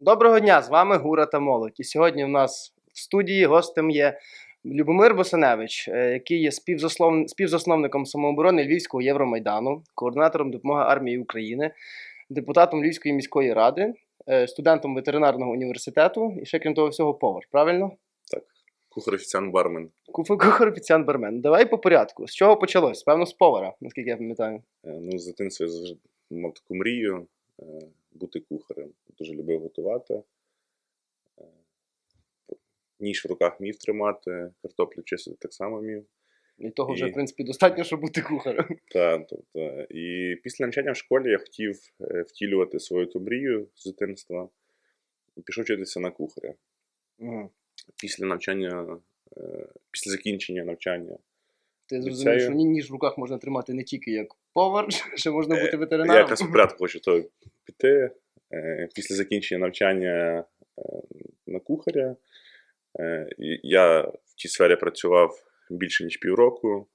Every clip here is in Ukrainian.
Доброго дня, з вами Гура та Молодь. І сьогодні в нас в студії гостем є Любомир Босаневич, е, який є співзасновником самооборони Львівського Євромайдану, координатором допомоги армії України, депутатом Львівської міської ради, е, студентом ветеринарного університету і ще крім того всього повар. Правильно? Кухар офіціант бармен. Кухар офіціант бармен. Давай по порядку. З чого почалось? Певно, з повара, наскільки я пам'ятаю. Е, Ну, з дитинства я завжди мав таку мрію бути кухарем. Дуже любив готувати. Е, Ніж в руках міг тримати, картоплю чистити так само мів. І того вже, І- в принципі, достатньо, щоб бути кухарем. Та, тобто, і після навчання в школі я хотів е, втілювати свою ту мрію з дитинства. І пішов вчитися на кухаря. Мгм. Після навчання, е, після закінчення навчання Ти зрозумів, що ніж в руках можна тримати не тільки як повар, ще можна бути Е, Я ветеринаром. якраз по порядку хочу то піти. Е, Після закінчення навчання е, на кухаря. Я в тій сфері працював більше ніж півроку.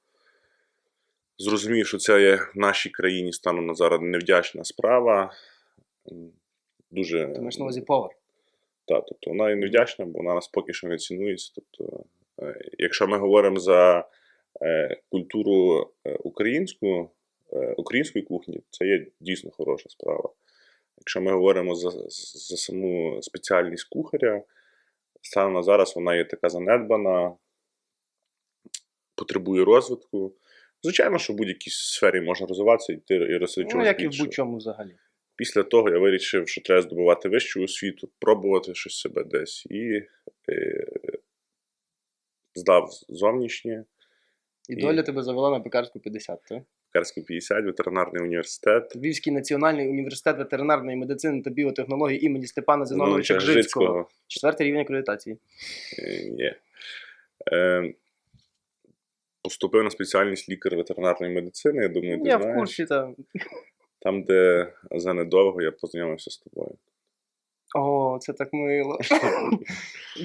Зрозумів, що це є в нашій країні станом на зараз невдячна справа. Дуже Ти маєш на увазі повар. та, тобто вона і невдячна, бо вона нас поки що не цінується. Тобто, якщо ми говоримо за культуру українську, української кухні, це є дійсно хороша справа. Якщо ми говоримо за, за саму спеціальність кухаря, станом на зараз вона є така занедбана, потребує розвитку. Звичайно, що в будь-якій сфері можна розвиватися і йти і рости Ну, як і в будь-чому взагалі. Після того я вирішив, що треба здобувати вищу освіту, пробувати щось себе десь. І е, здав зовнішнє, І І- доля тебе завела на пекарську 50, так? Карську 50, ветеринарний університет. Львівський національний університет ветеринарної медицини та біотехнологій імені Степана Зиноновича Зиновича Гжицького. Четвертий рівень акредитації. Е, Є. Е, поступив на спеціальність лікар ветеринарної медицини. Я думаю, ти Я в курсі там. Там, де за недовго я познайомився з тобою. О, це так мило.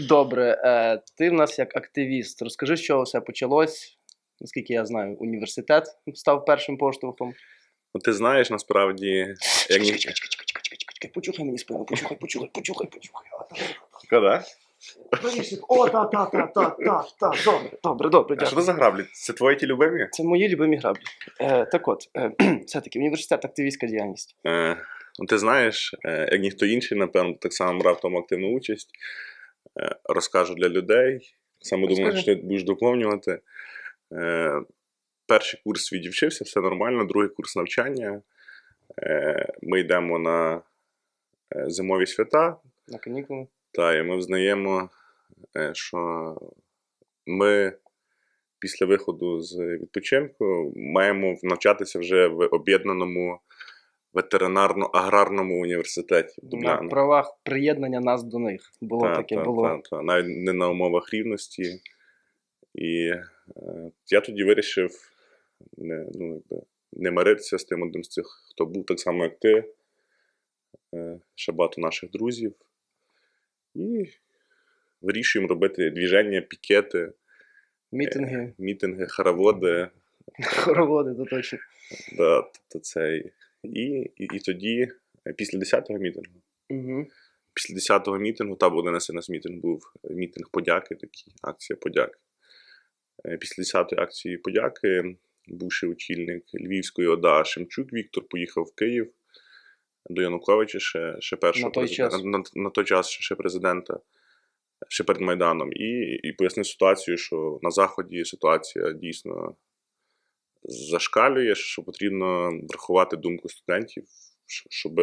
Добре, е, ти в нас як активіст. Розкажи, з чого все почалось. Наскільки я знаю, університет став першим поштовхом. Ну, ти знаєш, насправді, як ні... Почухай мені спину, почухай, почухай, почухай, почухай. Кода? О, та, та, та, та, та, та, добре, добре, добре, А що дякую. це за граблі? Це твої ті любимі? Це мої любимі граблі. Е, так от, е, все-таки університет, активістська діяльність. Е, ну, ти знаєш, е, як ніхто інший, напевно, так само брав в тому активну участь. Е, розкажу для людей. Саме думаю, Розкажи. що ти будеш доповнювати. Е, перший курс відівчився, все нормально, другий курс навчання. Е, ми йдемо на е, зимові свята, На канікули. та і ми взнаємо, що ми після виходу з відпочинку маємо навчатися вже в об'єднаному ветеринарно-аграрному університеті. На правах приєднання нас до них. Було Та, таке, та, було. та, та. Навіть не на умовах рівності. І я тоді вирішив не, ну, якби, не миритися з тим одним з цих, хто був так само, як ти. Е, ще багато наших друзів. І вирішуємо робити двіження, пікети, Мітинги, мітинги, хороводи. хороводи, то точно. Да, тобто цей. І, і, і тоді, е, після 10-го мітингу, Угу. після 10-го мітингу, там один нас мітинг був е, мітинг подяки, такий, акція подяки. Е, Після 10-ї акції подяки бувший очільник Львівської ОДА Шемчук Віктор поїхав в Київ до Януковича ще, ще першого На той час. На, на той час ще президента, ще перед Майданом, і, і пояснив ситуацію, що на Заході ситуація дійсно зашкалює, що потрібно врахувати думку студентів, щоб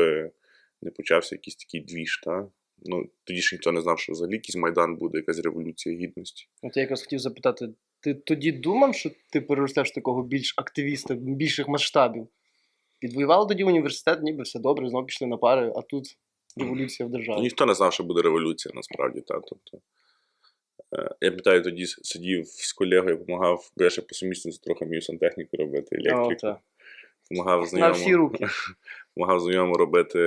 не почався якийсь такий двіж. Та? Ну, тоді ж ніхто не знав, що взагалі якийсь Майдан буде, якась революція гідності. От я якраз хотів запитати: ти тоді думав, що ти переростеш такого більш активіста, більших масштабів? Підвоювали тоді університет, ніби все добре, знову пішли на пари, а тут революція в державі. ніхто не знав, що буде революція насправді. Та? Тобто, е, я пам'ятаю, тоді сидів з колегою, допомагав, бо я ще по сумісництву трохи вмію сантехніку робити, електрику. Помагав На знайомому, помагав робити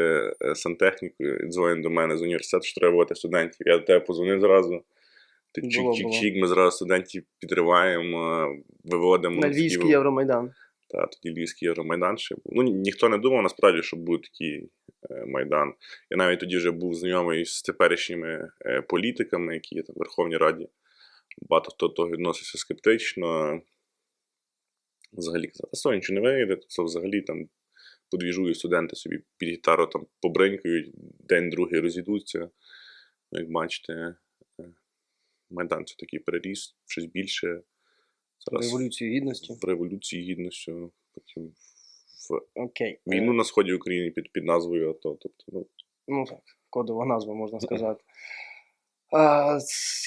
е, сантехніку, дзвонив до мене з університету, що треба бути студентів. Я до тебе позвонив зразу. Чик-чик-чик, ми зразу студентів підриваємо, виводимо. На Львівський Євромайдан. Та, тоді Львівський Євромайдан ще був. Ну, ніхто не думав насправді, що будуть такі е, Майдан. Я навіть тоді вже був знайомий з теперішніми е, політиками, які є там в Верховній Раді. Багато хто того відносився скептично. Взагалі казав, що нічого не вийде, то взагалі там подвіжують студенти собі під гітару там побринькають, день другий розійдуться. Ну, як бачите, Майдан це такий переріс, щось більше. Зараз Революцію гідності. в революції гідністю, потім в Окей. війну Е, на сході України під, під назвою АТО. Тобто, ну, Ну так, кодова назва, можна сказати. А,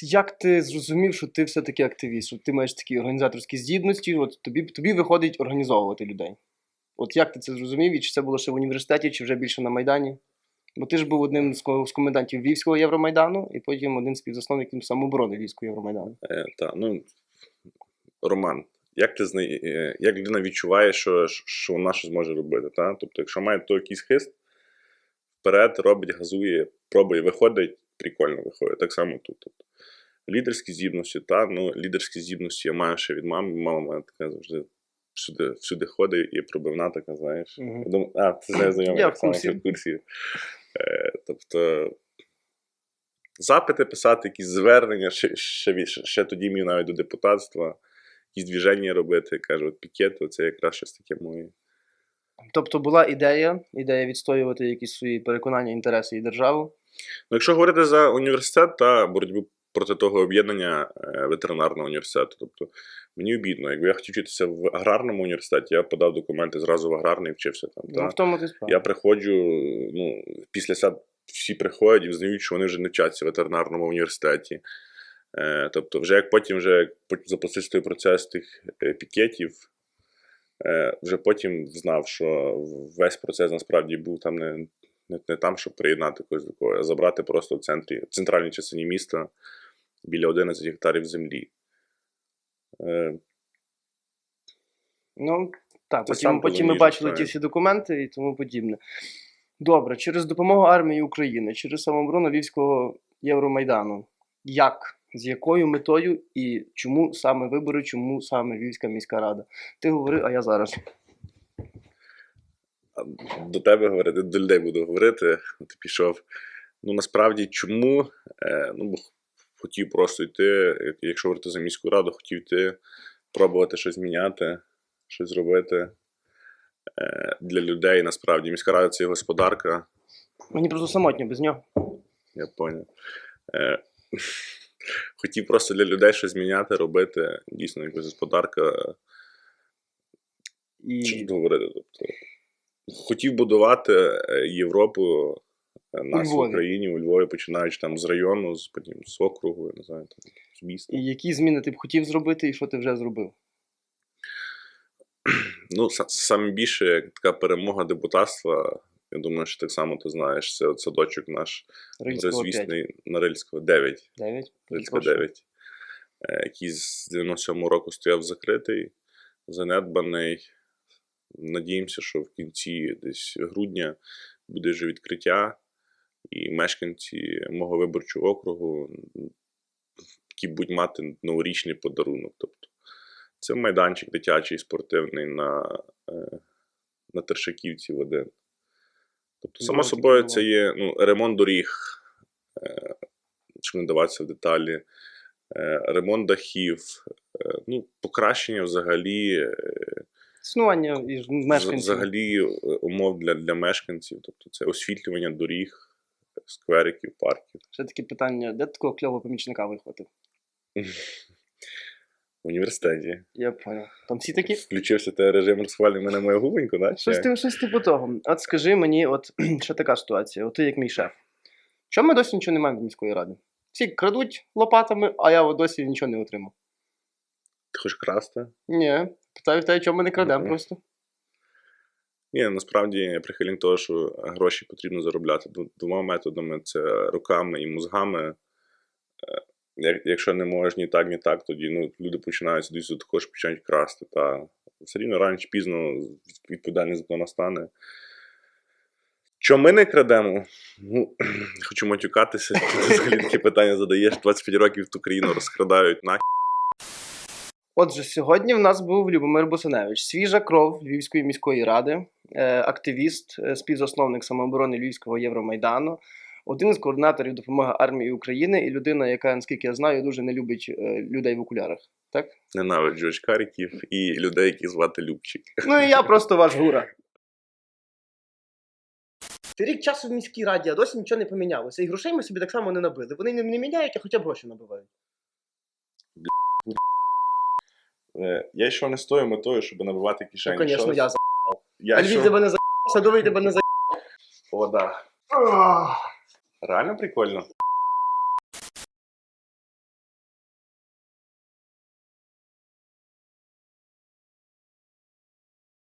як ти зрозумів, що ти все-таки активіст, що ти маєш такі організаторські здібності, от тобі, тобі виходить організовувати людей. От як ти це зрозумів, і чи це було ще в університеті, чи вже більше на Майдані? Бо ти ж був одним з комендантів Львівського Євромайдану, і потім один з співзасновників самооборони Львівського Євромайдану. е, та, ну, Роман, як ти зна... е, як людина відчуває, що, що вона щось може робити? Та? Тобто, якщо має то якийсь хист, вперед робить, газує, пробує, виходить, прикольно виходить. Так само тут. Тобто, лідерські здібності, та, ну, лідерські здібності я маю ще від мами. Мама мене така завжди всюди, всюди ходить і пробивна така, знаєш. Мгм. Я думаю, а, ти знаєш знайомий Я так в курсі. Е, тобто, запити писати, якісь звернення, ще, ще, ще, ще тоді мені навіть до депутатства, якісь движення робити, кажу, от пікети, це якраз щось таке моє. Тобто була ідея, ідея відстоювати якісь свої переконання, інтереси і державу. Ну, якщо говорити за університет та боротьбу проти того об'єднання е, ветеринарного університету, тобто мені обідно, якби я хотів вчитися в аграрному університеті, я подав документи зразу в аграрний вчився там. Ну, та. в тому ти справа. Я приходжу, ну, після сад всі приходять і взнають, що вони вже не вчаться в ветеринарному університеті. Е, тобто, вже як потім вже запустився той процес тих е, пікетів, е, вже потім знав, що весь процес насправді був там не, не, не там, щоб приєднати когось до кого, а забрати просто в центрі, в центральній частині міста біля 11 гектарів землі. Е, Ну, так, потім, потім ми бачили ті всі документи і тому подібне. Добре, через допомогу армії України, через самооборону Львівського Євромайдану. Як? З якою метою і чому саме вибори, чому саме Львівська міська рада? Ти говори, а я зараз. До тебе говорити, до людей буду говорити. Ти пішов. Ну насправді чому? Е, ну, хотів просто йти, якщо говорити за міську раду, хотів йти, пробувати щось міняти, щось зробити е, для людей. Насправді, міська рада це господарка, Мені просто самотньо без нього. я поняв. Е, хотів просто для людей щось міняти, робити. Дійсно, як господарка. І... Що тут говорити? Тобто, хотів будувати е, Європу е, нас в Україні, у Львові, починаючи там з району, з, потім з округу, я не знаю, там, з міста. і які зміни ти б хотів зробити, і що ти вже зробив? Ну, саме більше як така перемога депутатства. Я думаю, що так само ти знаєш, це садочок наш Рильського 5. розвісний на Рильського 9. 9. Рильського 9, е, який з 97 року стояв закритий, занедбаний. Надіємося, що в кінці десь грудня буде вже відкриття, і мешканці мого виборчого округу які будуть мати новорічний подарунок. Тобто, це майданчик дитячий спортивний на, е, на Тершаківці в один. Тобто, само Ну, собою, це є ну, ремонт доріг, е, щоб не даватися в деталі, е, ремонт дахів, ну, покращення взагалі, Існування і мешканців. взагалі умов для, для мешканців. Тобто це освітлювання доріг, сквериків, парків. Ще таке питання: де такого кльового помічника вихватив? В університеті. Я понял. Там всі такі? Включився той режим розхвалює мене моє губоньку, да? Щось, типу, щось типу того. От скажи мені, от ще така ситуація. От ти як мій шеф. Чому ми досі нічого не маємо від міської ради? Всі крадуть лопатами, а я досі нічого не отримав. Ти хочеш красти? Ні. Питаю в тебе, чому ми не крадемо Мгм. просто. Ні, насправді я прихильник того, що гроші потрібно заробляти двома методами: це руками і мозгами. Е, Якщо не можеш ні так, ні так, тоді ну, люди починають десь також починають красти. Та все рівно рано чи пізно відповідальність за настане. Що ми не крадемо? Ну, хочу матюкатися, ти взагалі такі питання задаєш. 25 років ту країну розкрадають на Отже, сьогодні в нас був Любомир Бусиневич, свіжа кров Львівської міської ради, е, активіст, е, співзасновник самооборони Львівського Євромайдану, один із координаторів допомоги армії України і людина, яка, наскільки я знаю, дуже не любить е, людей в окулярах. Так? Ненавиджу очкариків і людей, які звати Любчик. Ну і я просто ваш гура. Ти рік часу в міській раді, а досі нічого не помінялося. І грошей ми собі так само не набили. Вони не, не міняють, а хоча б гроші набивають. Е, Я йшов не з тою метою, щоб набивати кишені. Ну, звісно, я за. я А Львів тебе не за. Садовий тебе не за. О, да. Реально прикольно.